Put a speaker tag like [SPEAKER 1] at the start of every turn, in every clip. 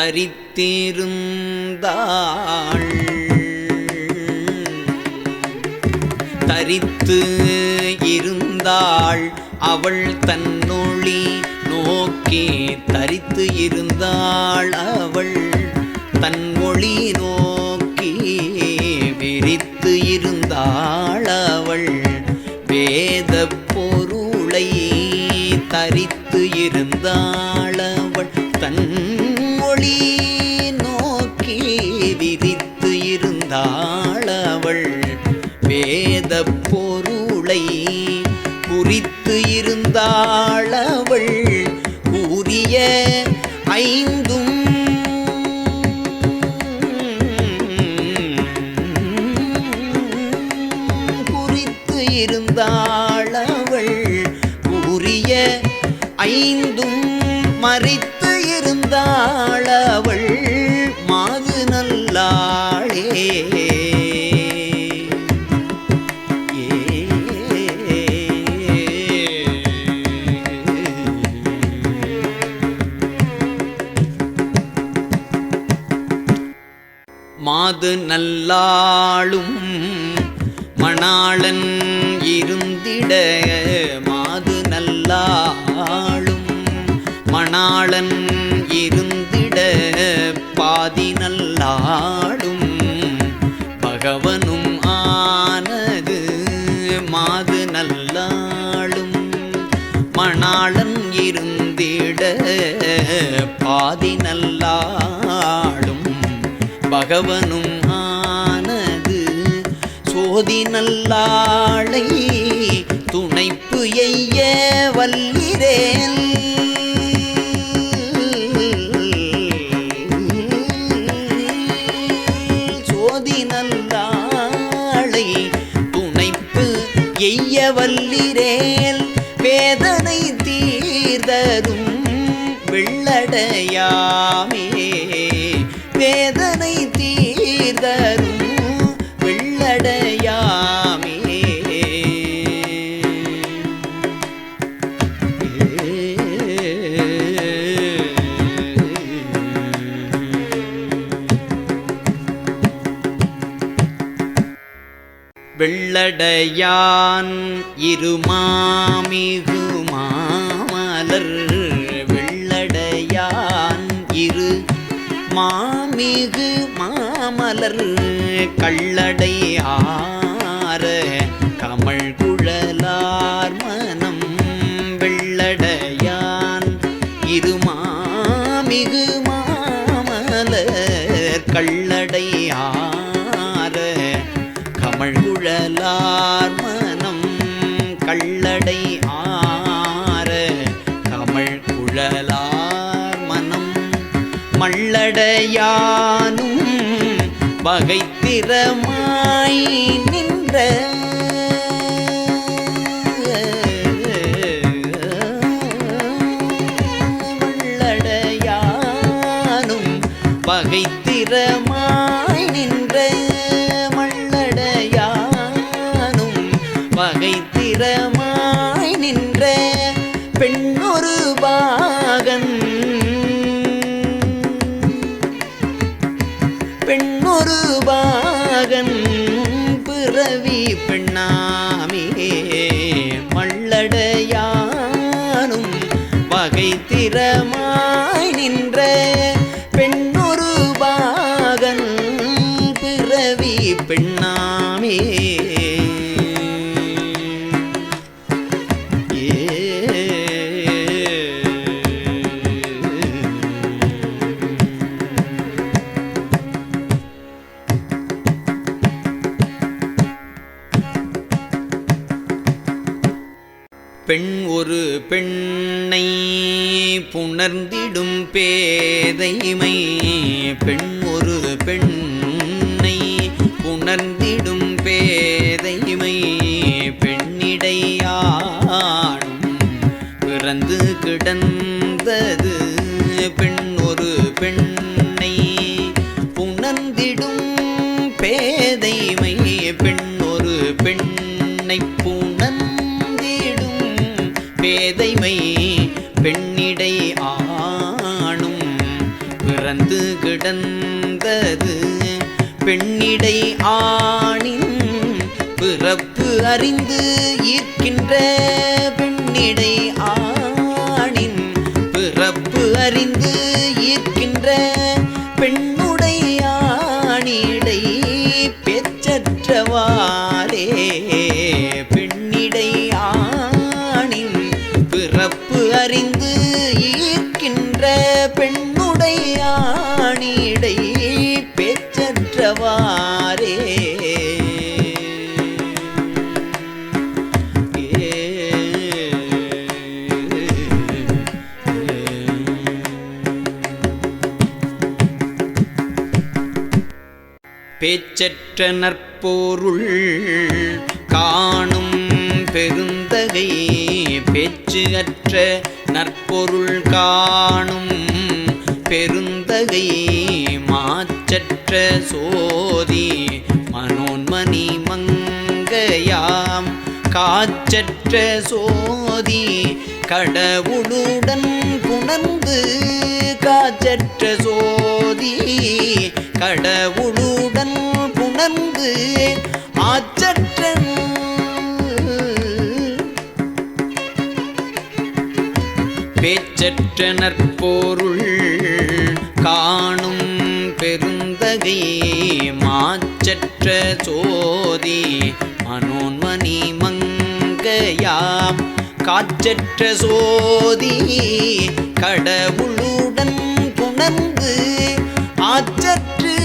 [SPEAKER 1] தரித்திருந்தாள். தரித்து இருந்தாள். அவள் தன்னொழி நோக்கி தரித்து இருந்தாள். அவள் தன்மொழி நோக்கி விரித்து இருந்தாள். அவள் வேத பொருளை தரித்து இருந்தாள். இருந்தாள் வேத பொருளை குறித்து இருந்தாள். நல்லாளும் மணாளன் இருந்திட மாது நல்லாளும் மணாளன் இருந்திட பாதி நல்லாளும் பகவனும் ஆனது மாது நல்லாளும் மணாளன் இருந்திட பாதி நல்லாளும் பகவனும் சோதி நல்லாளை துணைப்பு எய்ய வல்லிரேல் சோதி நல்லாளை துணைப்பு எய்ய வல்லிரேல் வேதனை தீர்தரும் வெள்ளடையா வெள்ளடையான் இருமாமிகு மாமலர். வெள்ளடையான் இரு மாமிகு மாமலர். கள்ளடையான் கமழ்குழலார் மனம் கள்ளடை ஆற கமல் குழலார் மனம் மள்ளடையானும் வகைத்திறமாய் நின்ற பெண்ணொரு பாகன் பிறவி பெண்ணாமே. மள்ளடையானும் வகை திறமா பெண்ணை புணர்ந்திடும் பேதைமை. பெண் ஒரு பெண் கிடந்தது பெண்ணிடை ஆணின் பிறப்பு அறிந்து ஈர்க்கின்ற பேச்சற்ற நற்போருள் காணும் பெருந்தகை பேச்சு அற்ற நற்பொருள் காணும் பெருந்தகை மாச்சற்ற சோதி மனோன்மணி மங்கையாம் காச்சற்ற சோதி கடவுளுடன் புணர்ந்து காச்சற்ற சோதி கடவுளுடன் புணர்ந்து ஆச்சற்ற பேச்சற்ற நற்பொருள் காணும் பெருந்தகை மாச்சற்ற சோதி மனோன்மணி மங்கையாம். காச்சற்ற சோதி கடவுளுடன் புணர்ந்து ஆற்றற்று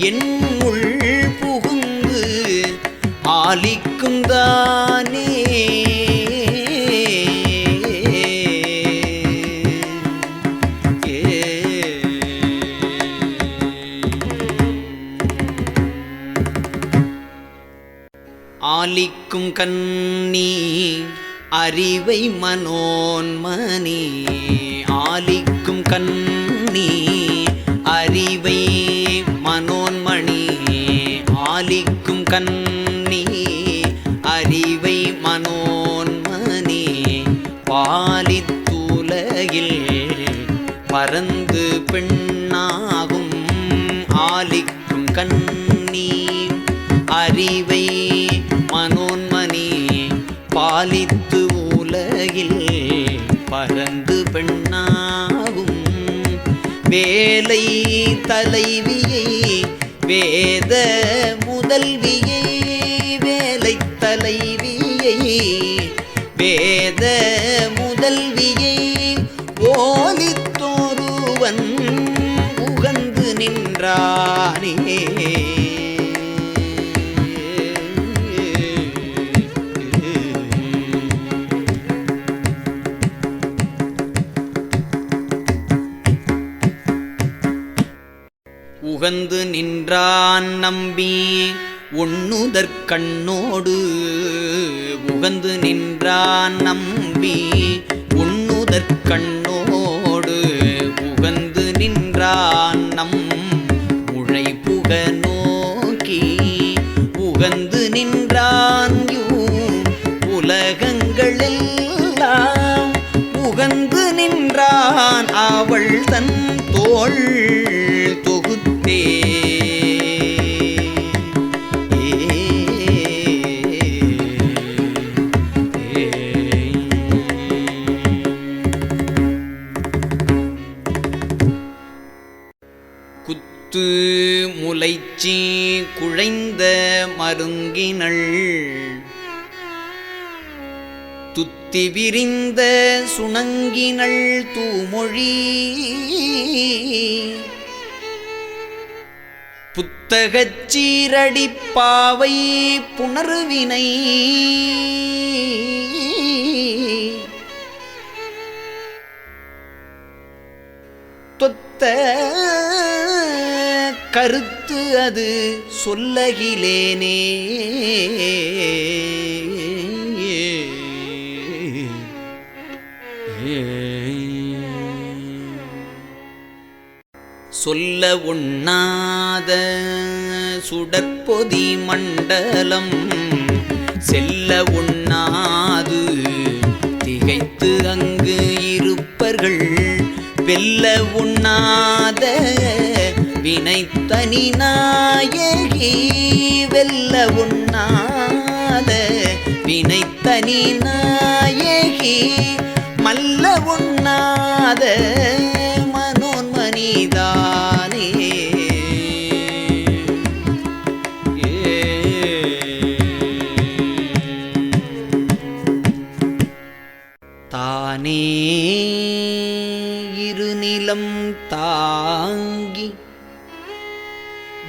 [SPEAKER 1] என் உள் புகுந்து ஆலிக்கும் தானே. ஆலிக்கும் கண்ணி அறிவை மனோன்மணி ஆலிக்கும் மணி அறிவை மனோன்மணி ஆலிக்கும் கண்ணி அறிவை மனோன்மணி பாலித்துலகில் பறந்து பெண்ணாகும் ஆலிக்கும் கண்ணி அறிவை மனோன்மணி பாலித்து உலகில் பற வேலை தலைவியை வேத முதல்வியை கண்ணோடு உகந்து நின்றான் நம்பி உண்ணுதற்கண்ணோடு உகந்து நின்றான் நம் உழைப்புக நோக்கி உகந்து நின்றான் உலகங்களெல்லாம். உகந்து நின்றான் அவள் தன் தோள் மருங்கினள். துத்தி விரிந்த சுணங்கினள் தூமொழி. புத்தகச் சீரடிப்பாவை புணர்வினை. தொத்த கருத்து அது சொல்லகிலேனே. சொல்ல உண்ணாத சுடற்பொதி மண்டலம் செல்ல உண்ணாது திகைத்து அங்கு இருப்பர்கள் வெல்ல உண்ணாத மணி நாயகி வெல்ல உண்ணாத வினைத்தனி நாயகி மல்ல உண்ணாத மனோன்மணிதானே. தானே இருநிலம் தாங்க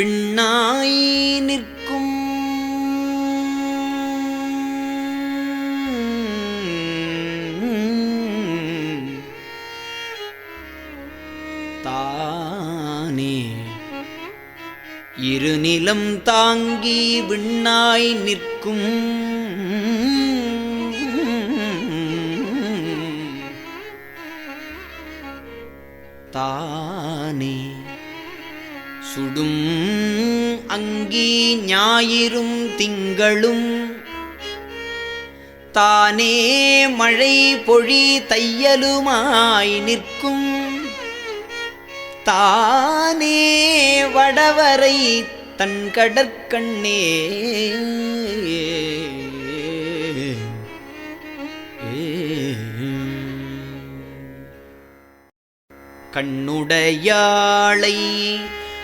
[SPEAKER 1] விண்ணாய் நிற்கும். தானே இருநிலம் தாங்கி விண்ணாய் நிற்கும். தானே சுடும் அங்கி ஞாயிறும் திங்களும். தானே மழை பொழி தையலுமாய் நிற்கும். தானே வடவரை தன் கடற்கண்ணே. கண்ணுடையாளை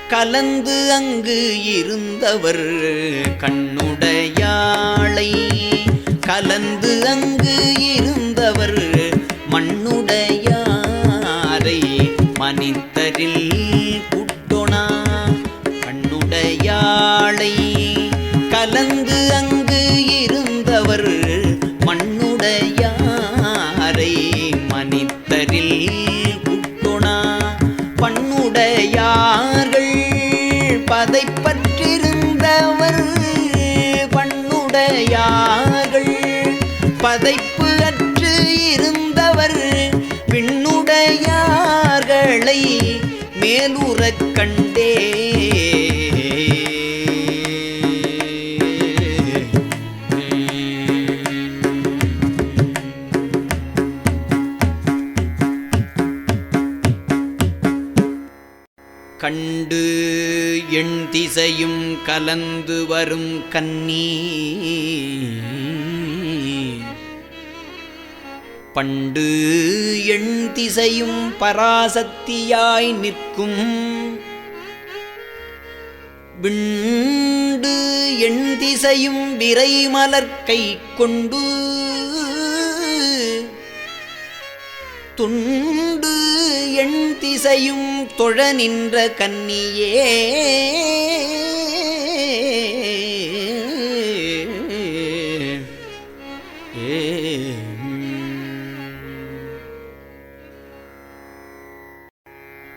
[SPEAKER 1] கலந்து அங்கு இருந்தவர் கண்ணுடையாளை. கலந்து அங்கு இருந்தவர் மண்ணுடையாரை. மனிதரில் புட்டொணா கண்ணுடையாளை. கலந்து கண்டே. கண்டு எண் திசையும் கலந்து வரும் கன்னி பண்டு எண் திசையும் பராசக்தியாய் நிற்கும் விண்டு எண் திசையும் விரைமலர் கொண்டு. துண்டு எண் திசையும் தொழ நின்ற கன்னியே.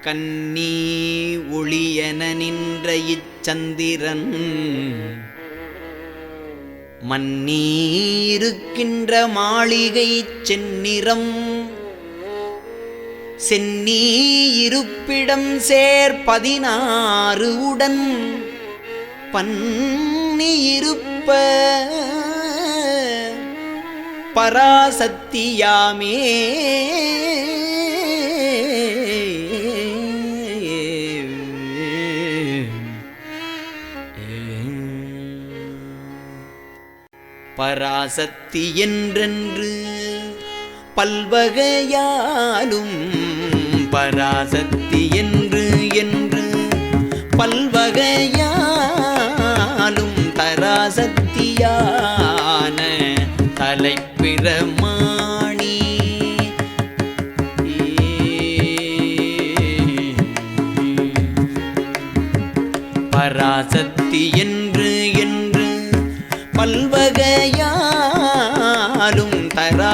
[SPEAKER 1] கன்னி சந்திரன். மன்னீருக்கின்ற மாளிகை செந்நிறம் சென்னி இருப்பிடம் சேர் பதினாறு உடன் பன்னி இருப்ப பராசக்தியாமே. பராசக்தி என்றென்று பல்வகையாலும் பராசக்தி என்று என்று பல்வகையாலும்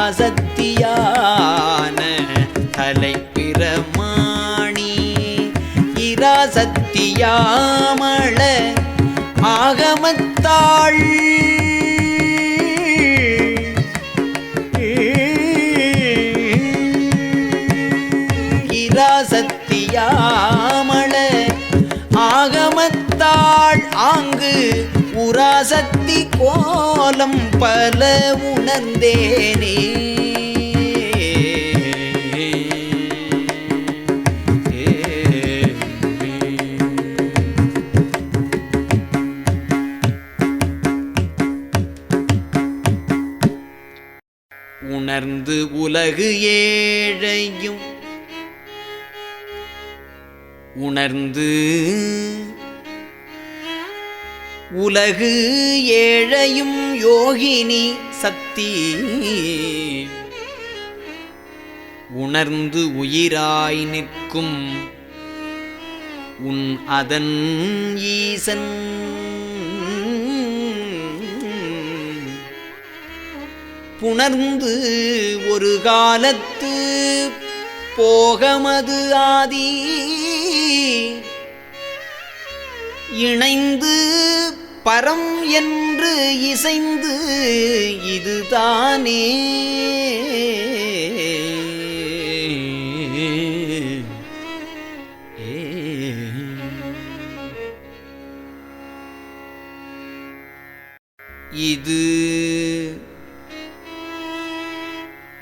[SPEAKER 1] தராசக்தியான தலைப்பிரமாணி. இராசக்தியாமள ஆகமத்தாள். இராசக்தியாமள ஆகமத்தாள். ஆங்கு உராசக்தி கோலம் பல உணர்ந்தேனே. உணர்ந்து உலகு ஏழையும் உணர்ந்து உலகு ஏழையும் யோகினி சக்தி. உணர்ந்து உயிராய் நிற்கும் உன் அதன் ஈசன். புணர்ந்து ஒரு காலத்து போகமது ஆதி. இணைந்து பரம் என்று இசைந்து இதுதானே. இது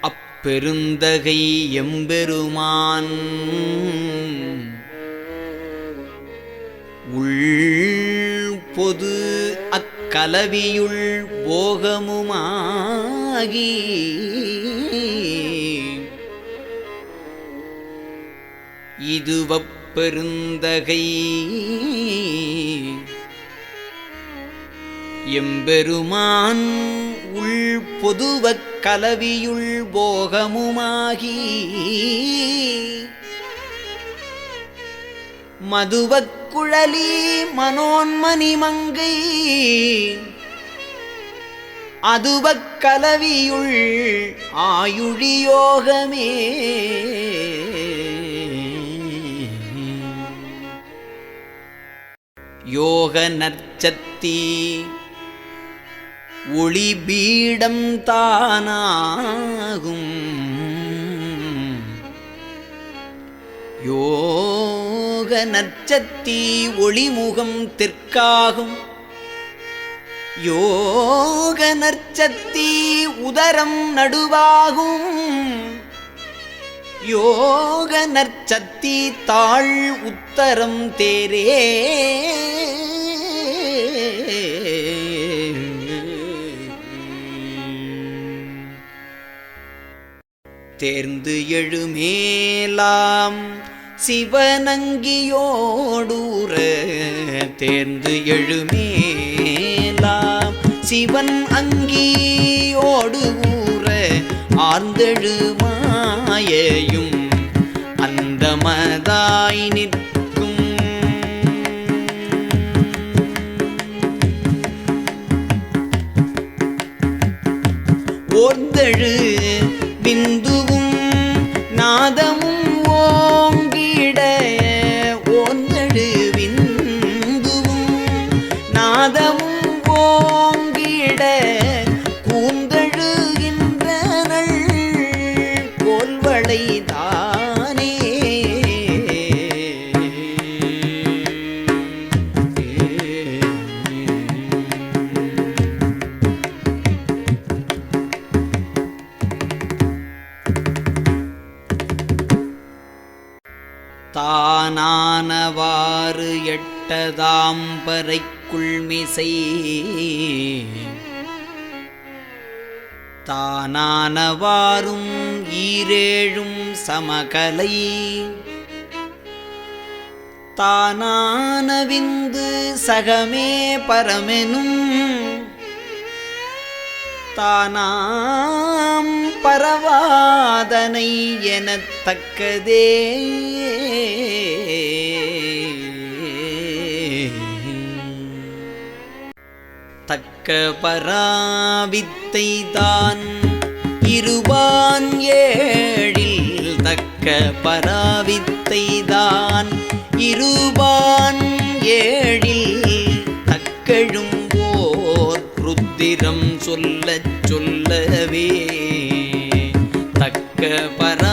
[SPEAKER 1] அப்பெருந்தகை எம்பெருமான். உள் கலவியுள் போகமுமாகி. இதுவப்பெருந்தகை எம்பெருமான் உள் பொதுவக் கலவியுள் போகமுமாகி. மதுவக் குழலி மனோன்மணி மங்கை. அதுவக் கலவியுள் ஆயுழியோகமே யோக நற்சத்தி ஒளி பீடம் தானாகும். யோக நற்சத்தி ஒளிமுகம் தெற்காகும். யோக நற்சத்தி உதரம் நடுவாகும். யோக நற்சத்தி தாழ் உத்தரம் தேரே. தேர்ந்து எழுமேலாம் சிவனங்கியோடூர தேர்ந்து எழுமேலாம். சிவன் அங்கியோடு ஊற ஆர்ந்தெழு மாயையும் அந்தமதாய் நிற்கும். ஓர்ந்தெழு எட்டதாம்பரைக்குள் மிசை ஈரேழும் சமகலை. தானானவிந்து சகமே பரமெனும். தானாம் பரவாதனை எனத்தக்கதே. கற்க பராவித்தை தான் இருவான் ஏழில் தக்க பராவித்தை தான் இருவான் ஏழில் தக்கழும் ஓர் ருத்திரம் சொல்லச் சொல்லவே தக்க பரா